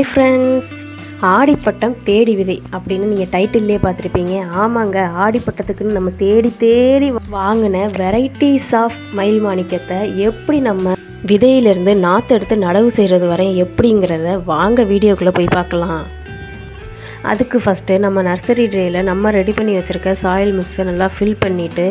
Hi friends ஆடிப்பட்டம் தேடி விதை அப்படின்னு நீங்கள் டைட்டில்லே பார்த்துருப்பீங்க. ஆமாங்க ஆடிப்பட்டத்துக்குன்னு நம்ம தேடி தேடி வாங்கின வெரைட்டிஸ் ஆஃப் மயில் மாணிக்கத்தை எப்படி நம்ம விதையிலிருந்து நாற்று எடுத்து நடவு செய்கிறது வரை எப்படிங்கிறத வாங்க வீடியோக்குள்ளே போய் பார்க்கலாம். அதுக்கு ஃபஸ்ட்டு நம்ம நர்சரி ட்ரேயில் நம்ம ரெடி பண்ணி வச்சுருக்க சாயில் மிக்ஸை நல்லா ஃபில் பண்ணிவிட்டு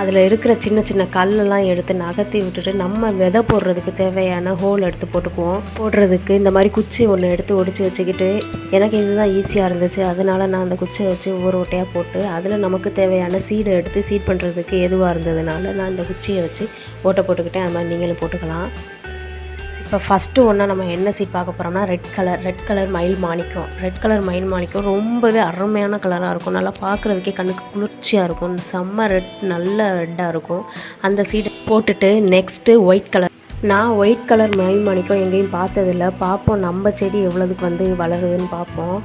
அதில் இருக்கிற சின்ன சின்ன கல்லெல்லாம் எடுத்து நகர்த்தி விட்டுட்டு நம்ம விதை போடுறதுக்கு தேவையான ஹோல் எடுத்து போட்டுக்குவோம். போடுறதுக்கு இந்த மாதிரி குச்சி ஒன்று எடுத்து ஒடிச்சு வச்சுக்கிட்டு எனக்கு இதுதான் ஈஸியாக இருந்துச்சு. அதனால நான் அந்த குச்சியை வச்சு ஒவ்வொரு ஒட்டையாக போட்டு அதில் நமக்கு தேவையான சீடை எடுத்து சீட் பண்ணுறதுக்கு எதுவாக இருந்ததுனால நான் இந்த குச்சியை வச்சு ஓட்டை போட்டுக்கிட்டேன். அது மாதிரி நீங்களும் போட்டுக்கலாம். இப்போ ஃபஸ்ட்டு ஒன்றா நம்ம என்ன சீட் பார்க்க போகிறோம்னா ரெட் கலர் ரெட் கலர் மயில் மாணிக்கம். ரெட் கலர் மயில் மாணிக்கம் ரொம்பவே அருமையான கலராக இருக்கும். நல்லா பார்க்குறதுக்கே கண்ணுக்கு குளிர்ச்சியாக இருக்கும். செம்ம ரெட் நல்ல ரெட்டாக இருக்கும். அந்த சீட் போட்டுட்டு நெக்ஸ்ட்டு ஒயிட் கலர் நான் ஒயிட் கலர் மயில் மாணிக்கம் எங்கேயும் பார்த்ததில்ல. பார்ப்போம் நம்ம செடி எவ்வளோதுக்கு வந்து வளருதுன்னு பார்ப்போம்.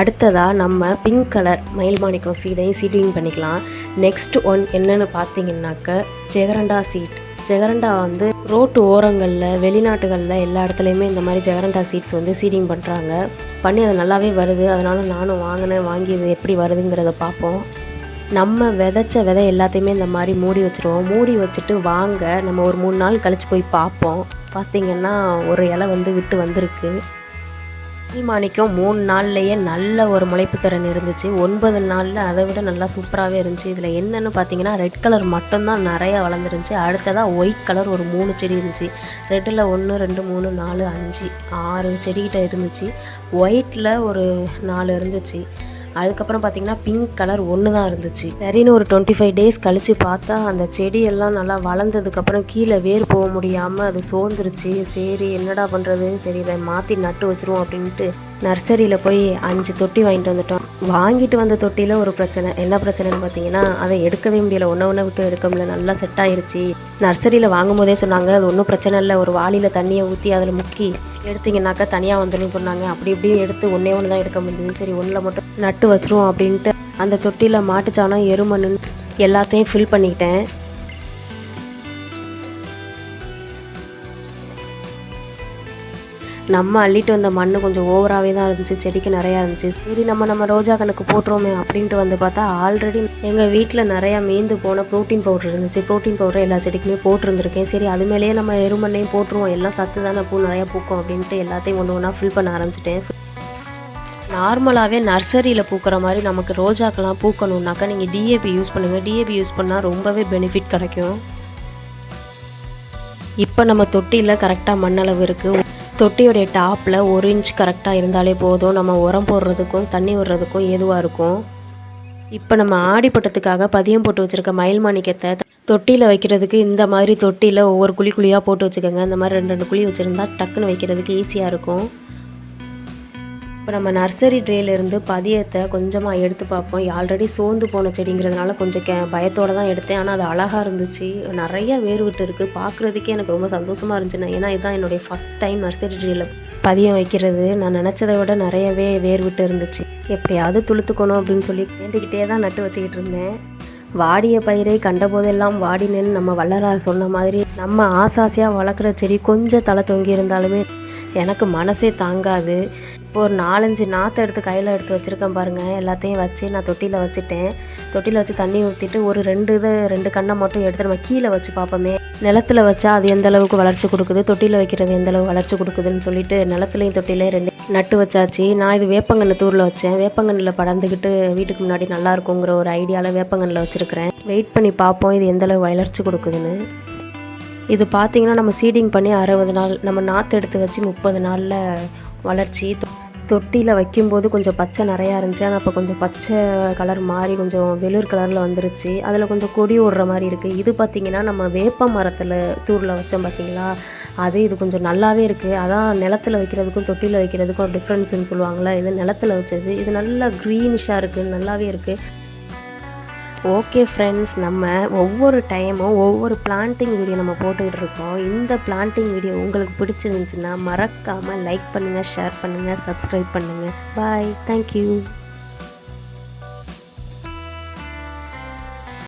அடுத்ததாக நம்ம பிங்க் கலர் மயில் மாணிக்கம் சீடையும் சீடிங் பண்ணிக்கலாம். நெக்ஸ்ட் ஒன் என்னென்னு பார்த்தீங்கன்னாக்க ஜெகரண்டா சீட் ஜெகரண்டா வந்து ரோட்டு ஓரங்களில் வெளிநாட்டுகளில் எல்லா இடத்துலையுமே இந்த மாதிரி ஜெகரண்டா சீட்ஸ் வந்து சீடிங் பண்ணுறாங்க பண்ணி அது நல்லாவே வருது. அதனால் நானும் வாங்கினேன். வாங்கி இது எப்படி வருதுங்கிறத பார்ப்போம். நம்ம விதைச்ச விதை எல்லாத்தையுமே இந்த மாதிரி மூடி வச்சுருவோம். மூடி வச்சுட்டு வாங்க. நம்ம ஒரு மூணு நாள் கழித்து போய் பார்ப்போம். பார்த்திங்கன்னா ஒரு இலை வந்து விட்டு வந்திருக்கு. மாணிக்கம் மூணு நாள்லேயே நல்ல ஒரு முளைப்பு திறன் இருந்துச்சு. ஒன்பது நாளில் அதை விட நல்லா சூப்பராகவே இருந்துச்சு. இதில் என்னென்னு பார்த்தீங்கன்னா ரெட் கலர் மட்டும்தான் நிறையா வளர்ந்துருந்துச்சு. அடுத்ததாக ஒயிட் கலர் ஒரு மூணு செடி இருந்துச்சு. ரெட்டில் ஒன்று ரெண்டு மூணு நாலு அஞ்சு ஆறு செடிக்கிட்ட இருந்துச்சு. ஒயிட்டில் ஒரு நாலு இருந்துச்சு. அதுக்கப்புறம் பார்த்தீங்கன்னா பிங்க் கலர் ஒன்று தான் இருந்துச்சு. சரின்னு ஒரு டுவெண்ட்டி ஃபைவ் டேஸ் கழித்து பார்த்தா அந்த செடியெல்லாம் நல்லா வளர்ந்ததுக்கப்புறம் கீழே வேர் போக முடியாமல் அது சோர்ந்துருச்சு. சரி என்னடா பண்ணுறதுன்னு சரி இதை மாற்றி நட்டு வச்சுருவோம் அப்படின்ட்டு நர்சரியில் போய் அஞ்சு தொட்டி வாங்கிட்டு வந்துட்டோம். வாங்கிட்டு வந்த தொட்டியில் ஒரு பிரச்சனை. என்ன பிரச்சனைன்னு பார்த்தீங்கன்னா அதை எடுக்கவே முடியல. ஒன்றை ஒன்று விட்டு எடுக்க முடியல. நல்லா செட் ஆயிருச்சு. நர்சரியில் வாங்கும் போதே சொன்னாங்க அது ஒன்றும் பிரச்சனை இல்லை. ஒரு வாளியில் தண்ணியை ஊற்றி அதில் முக்கி எடுத்தீங்கன்னாக்கா தனியாக வந்துடும் சொன்னாங்க. அப்படி இப்படி எடுத்து ஒன்றே ஒன்று தான் எடுக்க முடியுது சரி ஒன்றில் மட்டும் நட்டு வச்சிருவோம் அப்படின்ட்டு அந்த தொட்டியில் மாட்டுச்சாணம் எருமண் எல்லாத்தையும் ஃபில் பண்ணிக்கிட்டேன். நம்ம அள்ளிட்டு வந்த மண் கொஞ்சம் ஓவராகவே தான் இருந்துச்சு செடிக்கு நிறையா இருந்துச்சு. சரி நம்ம நம்ம ரோஜா கணக்கு போட்டுருவோமே அப்படின்ட்டு வந்து பார்த்தா ஆல்ரெடி எங்கள் வீட்டில் நிறையா மீந்து போன ப்ரோட்டீன் பவுடர் இருந்துச்சு. ப்ரோட்டீன் பவுடர் எல்லா செடிக்குமே போட்டிருந்துருக்கேன். சரி அது மேலேயே நம்ம எருமண்ணையும் போட்டுருவோம். எல்லாம் சத்து தானே பூ நிறையா பூக்கும் அப்படின்ட்டு எல்லாத்தையும் ஒன்று ஒன்றா ஃபில் பண்ண ஆரம்பிச்சிட்டேன். நார்மலாகவே நர்சரியில் பூக்கிற மாதிரி நமக்கு ரோஜாக்கெல்லாம் பூக்கணுன்னாக்கா நீங்கள் டிஏபி யூஸ் பண்ணுங்கள் டிஏபி யூஸ் பண்ணால் ரொம்பவே பெனிஃபிட் கிடைக்கும். இப்போ நம்ம தொட்டியில் கரெக்டாக மண்ணளவு இருக்குது தொட்டியோடைய டாப்பில் ஒரு இன்ச் கரெக்டாக இருந்தாலே போதும். நம்ம உரம் போடுறதுக்கும் தண்ணி விடுறதுக்கும் ஏதுவாக இருக்கும். இப்போ நம்ம ஆடிப்பட்டத்துக்காக பதியம் போட்டு வச்சுருக்க மயில் மாணிக்கத்தை தொட்டியில் வைக்கிறதுக்கு இந்த மாதிரி தொட்டியில் ஒவ்வொரு குழி குழியாக போட்டு வச்சுக்கோங்க. இந்த மாதிரி ரெண்டு ரெண்டு குழி வச்சுருந்தா டக்குன்னு வைக்கிறதுக்கு ஈஸியாக இருக்கும். இப்போ நம்ம நர்சரி ட்ரேலேருந்து பதியத்தை கொஞ்சமாக எடுத்து பார்ப்போம். ஆல்ரெடி சோர்ந்து போன செடிங்கிறதுனால கொஞ்சம் கே பயத்தோடு தான் எடுத்தேன். ஆனால் அது அழகாக இருந்துச்சு. நிறைய வேர் விட்டு இருக்குது பார்க்குறதுக்கே எனக்கு ரொம்ப சந்தோஷமாக இருந்துச்சு. ஏன்னா இதுதான் என்னுடைய ஃபஸ்ட் டைம் நர்சரி ட்ரேயில் பதியம் வைக்கிறது. நான் நினச்சதை விட நிறையவே வேர் விட்டு இருந்துச்சு. எப்படியாவது துளுத்துக்கணும் அப்படின்னு சொல்லி வேண்டிக்கிட்டே தான் நட்டு வச்சுக்கிட்டு இருந்தேன். வாடிய பயிரை கண்டபோதெல்லாம் வாடினேன்னு நம்ம வள்ளலார் சொன்ன மாதிரி நம்ம ஆசாசியாக வளர்க்குற செடி கொஞ்சம் தலை தொங்கி இருந்தாலுமே எனக்கு மனசே தாங்காது. ஒரு நாலஞ்சு நாற்றை எடுத்து கையில் எடுத்து வச்சுருக்கேன் பாருங்கள் எல்லாத்தையும் வச்சு நான் தொட்டியில் வச்சுட்டேன். தொட்டியில் வச்சு தண்ணி ஊற்றிட்டு ஒரு ரெண்டு இது ரெண்டு கண்ணை மட்டும் எடுத்து நம்ம கீழே வச்சு பார்ப்போமே நிலத்தில் வச்சா அது எந்த அளவுக்கு வளர்ச்சி கொடுக்குது? தொட்டியில் வைக்கிறது எந்த அளவு வளர்ச்சி கொடுக்குதுன்னு சொல்லிட்டு நிலத்துலையும் தொட்டிலையும் ரெண்டு நட்டு வச்சாச்சு. நான் இது வேப்பங்கன்று தூரில் வச்சேன். வேப்பங்கன்னில் படர்ந்துக்கிட்டு வீட்டுக்கு முன்னாடி நல்லா இருக்குங்கிற ஒரு ஐடியாவில் வேப்பங்கன்னில் வச்சுருக்கிறேன். வெயிட் பண்ணி பார்ப்போம் இது எந்த அளவு வளர்ச்சி கொடுக்குதுன்னு. இது பார்த்திங்கன்னா நம்ம சீடிங் பண்ணி அறுபது நாள் நம்ம நாற்று எடுத்து வச்சு முப்பது நாளில் வளர்ச்சி. தொட்டியில் வைக்கும்போது கொஞ்சம் பச்சை நிறையா இருந்துச்சு. ஆனால் அப்போ கொஞ்சம் பச்சை கலர் மாறி கொஞ்சம் வெளிர் கலரில் வந்துருச்சு. அதில் கொஞ்சம் கொடி ஓடுற மாதிரி இருக்குது இது பார்த்திங்கன்னா நம்ம வேப்ப மரத்தில் தூரில் வச்சோம் பார்த்தீங்களா அது இது கொஞ்சம் நல்லாவே இருக்குது அதான் நிலத்தில் வைக்கிறதுக்கும் தொட்டியில் வைக்கிறதுக்கும் டிஃப்ரென்ஸ்னு சொல்லுவாங்களே இது நிலத்தில் வச்சது. இது நல்லா க்ரீனிஷாக இருக்குது நல்லாவே இருக்குது ஓகே ஃப்ரெண்ட்ஸ் நம்ம ஒவ்வொரு டைமும் ஒவ்வொரு பிளான்ட்டிங் வீடியோ நம்ம போட்டுக்கிட்டு இருக்கோம். இந்த பிளான்ட்டிங் வீடியோ உங்களுக்கு பிடிச்சிருந்துச்சுன்னா மறக்காமல் லைக் பண்ணுங்கள் ஷேர் பண்ணுங்கள் சப்ஸ்கிரைப் பண்ணுங்கள் பாய் தேங்க்யூ